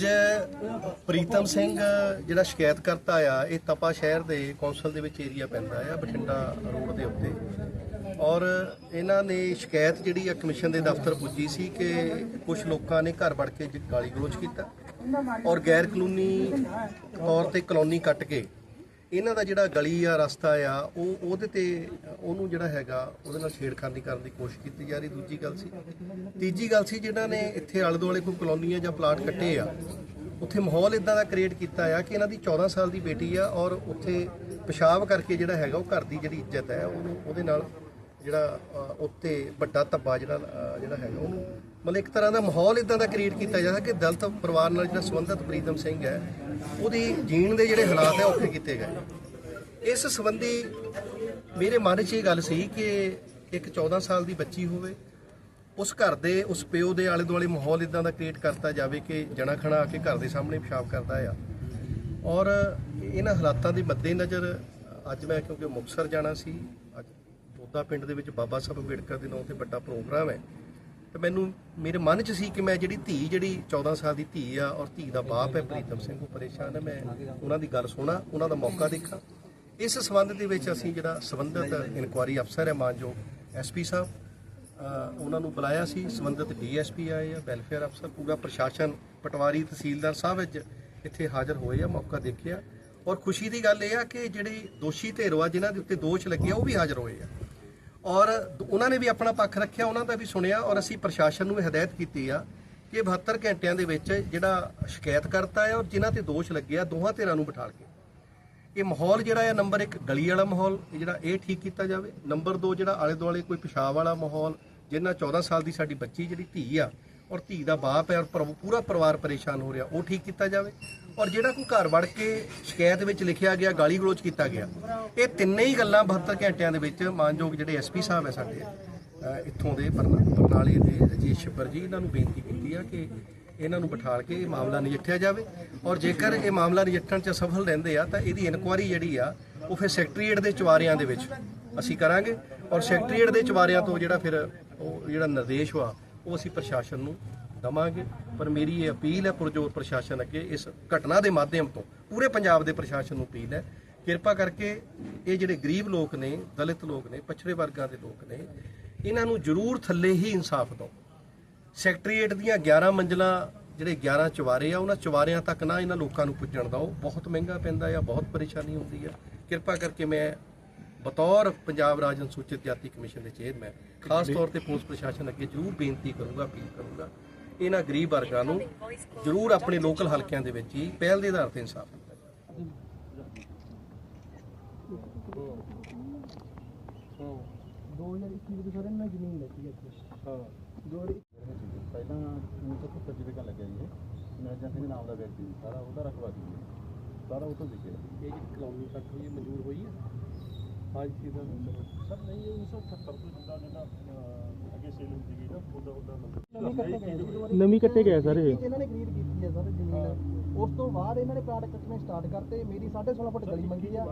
ਅੱਜ ਪ੍ਰੀਤਮ ਸਿੰਘ ਜਿਹੜਾ ਸ਼ਿਕਾਇਤ ਕਰਤਾ ਆ, ਇਹ ਤਪਾ ਸ਼ਹਿਰ ਦੇ ਕੌਂਸਲ ਦੇ ਵਿੱਚ ਏਰੀਆ ਪੈਂਦਾ ਆ, ਬਠਿੰਡਾ ਰੋਡ ਦੇ ਉੱਤੇ। ਔਰ ਇਹਨਾਂ ਨੇ ਸ਼ਿਕਾਇਤ ਜਿਹੜੀ ਆ, ਕਮਿਸ਼ਨ ਦੇ ਦਫ਼ਤਰ ਪੁੱਜੀ ਸੀ ਕਿ ਕੁਝ ਲੋਕਾਂ ਨੇ ਘਰ ਵੜ ਕੇ ਗਾਲੀ ਗਲੋਚ ਕੀਤਾ। ਔਰ ਗੈਰ ਕਾਨੂੰਨੀ ਤੌਰ ਤੇ ਕਲੋਨੀ ਕੱਟ ਕੇ ਇਹਨਾਂ ਦਾ ਜਿਹੜਾ ਗਲੀ ਆ ਰਸਤਾ ਆ ਉਹ ਉਹਦੇ ਤੇ ਉਹਨੂੰ ਜਿਹੜਾ ਹੈਗਾ ਉਹਦੇ ਨਾਲ ਛੇੜਖਾਨੀ ਕਰਨ ਦੀ ਕੋਸ਼ਿਸ਼ ਕੀਤੀ ਜਾ ਰਹੀ। ਦੂਜੀ ਗੱਲ ਸੀ ਤੀਜੀ ਗੱਲ ਸੀ ਜਿਨ੍ਹਾਂ ਨੇ ਇੱਥੇ ਆਲੇ ਦੁਆਲੇ ਕੋਈ ਕਲੋਨੀਆਂ ਜਾਂ ਪਲਾਟ ਕੱਟੇ ਆ ਉੱਥੇ ਮਾਹੌਲ ਇਦਾਂ ਦਾ ਕ੍ਰੀਏਟ ਕੀਤਾ ਆ ਕਿ ਇਹਨਾਂ ਦੀ 14 ਸਾਲ ਦੀ ਬੇਟੀ ਆ ਔਰ ਉੱਥੇ ਪਿਸ਼ਾਬ ਕਰਕੇ ਜਿਹੜਾ ਹੈਗਾ ਉਹ ਘਰ ਦੀ ਜਿਹੜੀ ਇੱਜ਼ਤ ਹੈ ਉਹਨੂੰ ਉਹਦੇ ਨਾਲ ਜਿਹੜਾ ਅ, ਉੱਤੇ ਵੱਡਾ ਧੱਬਾ ਜਿਹੜਾ ਜਿਹੜਾ ਹੈਗਾ ਉਹਨੂੰ ਮਤਲਬ ਇੱਕ ਤਰ੍ਹਾਂ ਦਾ ਮਾਹੌਲ ਇਦਾਂ ਦਾ ਕ੍ਰੀਏਟ ਕੀਤਾ ਜਾਂਦਾ ਕਿ ਦਲਤ ਪਰਿਵਾਰ ਨਾਲ ਜਿਹੜਾ ਸੰਬੰਧਿਤ ਪ੍ਰੀਤਮ ਸਿੰਘ ਹੈ, ਉਹਦੀ ਜੀਣ ਦੇ ਜਿਹੜੇ ਹਾਲਾਤ ਹੈ ਔਖੇ ਕੀਤੇ ਗਏ। ਇਸ ਸੰਬੰਧੀ ਮੇਰੇ ਮਨ 'ਚ ਇਹ ਗੱਲ ਸੀ ਕਿ ਇੱਕ 14 ਸਾਲ ਦੀ ਬੱਚੀ ਹੋਵੇ, ਉਸ ਘਰ ਦੇ, ਉਸ ਪਿਓ ਦੇ ਆਲੇ ਦੁਆਲੇ ਮਾਹੌਲ ਇਦਾਂ ਦਾ ਕ੍ਰੀਏਟ ਕਰਤਾ ਜਾਵੇ ਕਿ ਜਣਾ ਖਣਾ ਆ ਕੇ ਘਰ ਦੇ ਸਾਹਮਣੇ ਪਿਸ਼ਾਬ ਕਰਦਾ ਆ। ਔਰ ਇਹਨਾਂ ਹਾਲਾਤਾਂ ਦੇ ਮੱਦੇਨਜ਼ਰ ਅੱਜ ਮੈਂ ਕਿਉਂਕਿ ਮੁਕਤਸਰ ਜਾਣਾ ਸੀ, ਅੱਜ ਦੋਦਾ ਪਿੰਡ ਦੇ ਵਿੱਚ ਬਾਬਾ ਸਾਹਿਬ ਅੰਬੇਡਕਰ ਦੇ ਨਾਂ ਤੇ ਵੱਡਾ ਪ੍ਰੋਗਰਾਮ ਹੈ। ਤੇ ਮੈਨੂੰ ਮੇਰੇ ਮਨ 'ਚ ਸੀ ਕਿ ਮੈਂ ਜਿਹੜੀ ਧੀ ਜਿਹੜੀ 14 ਸਾਲ ਦੀ ਧੀ ਆ ਔਰ ਧੀ ਦਾ ਬਾਪ ਹੈ, ਪ੍ਰੀਤਮ ਸਿੰਘ, ਉਹ ਪਰੇਸ਼ਾਨ ਹੈ। ਮੈਂ ਉਹਨਾਂ ਦੀ ਗੱਲ ਸੁਣਾ, ਉਹਨਾਂ ਦਾ ਮੌਕਾ ਦੇਖਾਂ। ਇਸ ਸੰਬੰਧ ਦੇ ਵਿੱਚ ਅਸੀਂ ਜਿਹੜਾ ਸੰਬੰਧਿਤ ਇਨਕੁਆਰੀ ਅਫਸਰ ਹੈ, ਮਾਨਯੋਗ ਐਸਪੀ ਸਾਹਿਬ ਉਹਨਾਂ ਨੂੰ ਬੁਲਾਇਆ ਸੀ। ਸੰਬੰਧਿਤ ਡੀਐਸਪੀ ਆਏ ਆ ਵੈਲਫੇਅਰ ਅਫਸਰ ਪੂਰਾ ਪ੍ਰਸ਼ਾਸਨ, ਪਟਵਾਰੀ, ਤਹਿਸੀਲਦਾਰ ਸਾਹਿਬ ਵਿੱਚ ਇੱਥੇ ਹਾਜ਼ਰ ਹੋਏ ਆ, ਮੌਕਾ ਦੇਖਿਆ। ਔਰ ਖੁਸ਼ੀ ਦੀ ਗੱਲ ਇਹ ਆ ਕਿ ਜਿਹੜੇ ਦੋਸ਼ੀ ਧਿਰਵਾ ਜਿਨ੍ਹਾਂ ਦੇ ਉੱਤੇ ਦੋਸ਼ ਲੱਗੇ ਆ ਉਹ ਵੀ ਹਾਜ਼ਰ ਹੋਏ ਆ। ਔਰ ਉਹਨਾਂ ਨੇ ਵੀ ਆਪਣਾ ਪੱਖ ਰੱਖਿਆ, ਉਹਨਾਂ ਦਾ ਵੀ ਸੁਣਿਆ ਔਰ ਅਸੀਂ ਪ੍ਰਸ਼ਾਸਨ ਨੂੰ ਵੀ ਹਦਾਇਤ ਕੀਤੀ ਆ ਕਿ 72 ਘੰਟਿਆਂ ਦੇ ਵਿੱਚ ਜਿਹੜਾ ਸ਼ਿਕਾਇਤ ਕਰਤਾ ਹੈ ਔਰ ਜਿਨ੍ਹਾਂ ਤੇ ਦੋਸ਼ ਲੱਗੇ ਆ ਦੋਹਾਂ ਧਿਰਾਂ ਨੂੰ ਬਿਠਾਲ ਕੇ। ਇਹ ਮਾਹੌਲ ਜਿਹੜਾ ਹੈ, ਨੰਬਰ 1 ਗਲੀ ਵਾਲਾ ਮਾਹੌਲ, ਇਹ ਜਿਹੜਾ ਇਹ ਠੀਕ ਕੀਤਾ ਜਾਵੇ। ਨੰਬਰ 2 ਜਿਹੜਾ ਆਲੇ ਦੁਆਲੇ ਕੋਈ ਪਿਸ਼ਾਬ ਵਾਲਾ ਮਾਹੌਲ, ਜਿੰਨਾ 14 ਸਾਲ ਦੀ ਸਾਡੀ ਬੱਚੀ ਜਿਹੜੀ ਧੀ ਆ ਔਰ ਧੀ ਦਾ ਬਾਪ ਹੈ ਔਰ ਪਰ- ਪੂਰਾ ਪਰਿਵਾਰ ਪਰੇਸ਼ਾਨ ਹੋ ਰਿਹਾ ਉਹ ਠੀਕ ਕੀਤਾ ਜਾਵੇ। ਔਰ ਜਿਹੜਾ ਕੋਈ ਘਰ ਵੜ ਕੇ ਸ਼ਿਕਾਇਤ ਵਿੱਚ ਲਿਖਿਆ ਗਿਆ ਗਾਲੀ ਗਲੋਚ ਕੀਤਾ ਗਿਆ ਇਹ ਤਿੰਨੇ ਹੀ ਗੱਲਾਂ 72 ਘੰਟਿਆਂ ਦੇ ਵਿੱਚ ਮਾਨਯੋਗ ਜਿਹੜੇ ਐਸਪੀ ਸਾਹਿਬ ਹੈ ਸਾਡੇ ਅ, ਇੱਥੋਂ ਦੇ ਬਰਨਾ- ਬਰਨਾਲੇ ਦੇ ਰਜੇਸ਼ ਛੱਬਰ ਜੀ ਇਹਨਾਂ ਨੂੰ ਬੇਨਤੀ ਕੀਤੀ ਆ ਕਿ ਇਹਨਾਂ ਨੂੰ ਬਿਠਾਲ ਕੇ ਇਹ ਮਾਮਲਾ ਨਜਿੱਠਿਆ ਜਾਵੇ। ਔਰ ਜੇਕਰ ਇਹ ਮਾਮਲਾ ਨਜਿੱਠਣ 'ਚ ਸਫਲ ਰਹਿੰਦੇ ਆ ਤਾਂ ਇਹਦੀ ਇਨਕੁਆਇਰੀ ਜਿਹੜੀ ਆ ਉਹ ਫਿਰ ਸੈਕਟਰੀਏਟ ਦੇ ਚਵਾਰਿਆਂ ਦੇ ਵਿੱਚ ਅਸੀਂ ਕਰਾਂਗੇ। ਔਰ ਸੈਕਟਰੀਏਟ ਦੇ ਚਵਾਰਿਆਂ ਤੋਂ ਜਿਹੜਾ ਫਿਰ ਉਹ ਜਿਹੜਾ ਨਿਰਦੇਸ਼ ਵਾ ਉਹ ਅਸੀਂ ਪ੍ਰਸ਼ਾਸਨ ਨੂੰ ਦਵਾਂਗੇ। ਪਰ ਮੇਰੀ ਇਹ ਅਪੀਲ ਹੈ ਪੁਰਜੋਰ ਪ੍ਰਸ਼ਾਸਨ ਅੱਗੇ ਇਸ ਘਟਨਾ ਦੇ ਮਾਧਿਅਮ ਤੋਂ, ਪੂਰੇ ਪੰਜਾਬ ਦੇ ਪ੍ਰਸ਼ਾਸਨ ਨੂੰ ਅਪੀਲ ਹੈ, ਕਿਰਪਾ ਕਰਕੇ ਇਹ ਜਿਹੜੇ ਗਰੀਬ ਲੋਕ ਨੇ, ਦਲਿਤ ਲੋਕ ਨੇ, ਪਛੜੇ ਵਰਗਾਂ ਦੇ ਲੋਕ ਨੇ, ਇਹਨਾਂ ਨੂੰ ਜ਼ਰੂਰ ਥੱਲੇ ਹੀ ਇਨਸਾਫ ਦਿਓ। ਸੈਕਟਰੀਏਟ ਦੀਆਂ 11 ਮੰਜ਼ਲਾਂ, ਜਿਹੜੇ 11 ਚਵਾਰੇ ਆ, ਉਹਨਾਂ ਚਵਾਰਿਆਂ ਤੱਕ ਨਾ ਇਹਨਾਂ ਲੋਕਾਂ ਨੂੰ ਪੁੱਜਣ ਦਾ ਉਹ ਬਹੁਤ ਮਹਿੰਗਾ ਪੈਂਦਾ ਆ, ਬਹੁਤ ਪਰੇਸ਼ਾਨੀ ਹੁੰਦੀ ਆ। ਕਿਰਪਾ ਕਰਕੇ ਮੈਂ ਬਤੌਰ ਪੰਜਾਬ ਰਾਜ ਅਨੁਸੂਚਿਤ ਜਾਤੀ ਕਮਿਸ਼ਨ ਦੇ ਚੇਅਰਮੈਨ ਖਾਸ ਤੌਰ ਤੇ ਪੁਲਿਸ ਪ੍ਰਸ਼ਾਸਨ ਅੱਗੇ ਜ਼ਰੂਰ ਬੇਨਤੀ ਕਰੂੰਗਾ ਅਪੀਲ ਕਰੂੰਗਾ ਇਹਨਾਂ ਗਰੀਬ ਵਰਗਾਂ ਨੂੰ ਜ਼ਰੂਰ ਆਪਣੇ ਲੋਕਲ ਹਲਕਿਆਂ ਦੇ ਵਿੱਚ ਹੀ ਪਹਿਲ ਦੇ ਆਧਾਰ ਤੇ ਇਨਸਾਫ ਦਿੱਤਾ ਜਾਵੇ। 2021 ਦੇ ਸਾਰੇ ਨਾਲ ਜ਼ਮੀਨ ਲੱਗੀ ਇੱਥੇ ਹਾਂ ਪਹਿਲਾਂ 1975 ਦੇ ਕਾ ਲੱਗਿਆ ਜੀ ਨਾਮ ਦਾ ਵਿਅਕਤੀ ਉਹਦਾ। ਸਾਰਾ ਉਹ ਤੋਂ ਵਿਕਿਆ ਇਹ ਜਿਹੜੀ ਕਲੋਨੀ ਤੱਕ ਹੋਈ ਮਨਜ਼ੂਰ ਹੋਈ ਹੈ? ਅੱਜ ਕੀ ਦਾ ਸਰ ਨਹੀਂ ਇਹ 1978 ਤੋਂ ਜਿੱਦਾਂ ਜਿੱਦਾਂ ਅਹ, ਅੱਗੇ ਸੇਲ ਹੁੰਦੀ ਗਈ ਨਾ ਉਹਦਾ ਉਹਦਾ ਨਵੀਂ ਕੱਟੇ ਗਏ ਨਵੀਂ ਕੱਟੇ ਗਏ ਸਰ। ਇਹ ਇਹਨਾਂ ਨੇ ਖਰੀਦ ਕੀਤੀ ਹੈ ਸਰ ਜ਼ਮੀਨ। ਉਸ ਤੋਂ ਬਾਅਦ ਇਹਨਾਂ ਨੇ ਪਲਾਟ ਕੱਟਣੇ ਸਟਾਰਟ ਕਰਤੇ। ਮੇਰੀ 16.5 ਫੁੱਟ ਗਲੀ ਮੰਗੀ ਆ।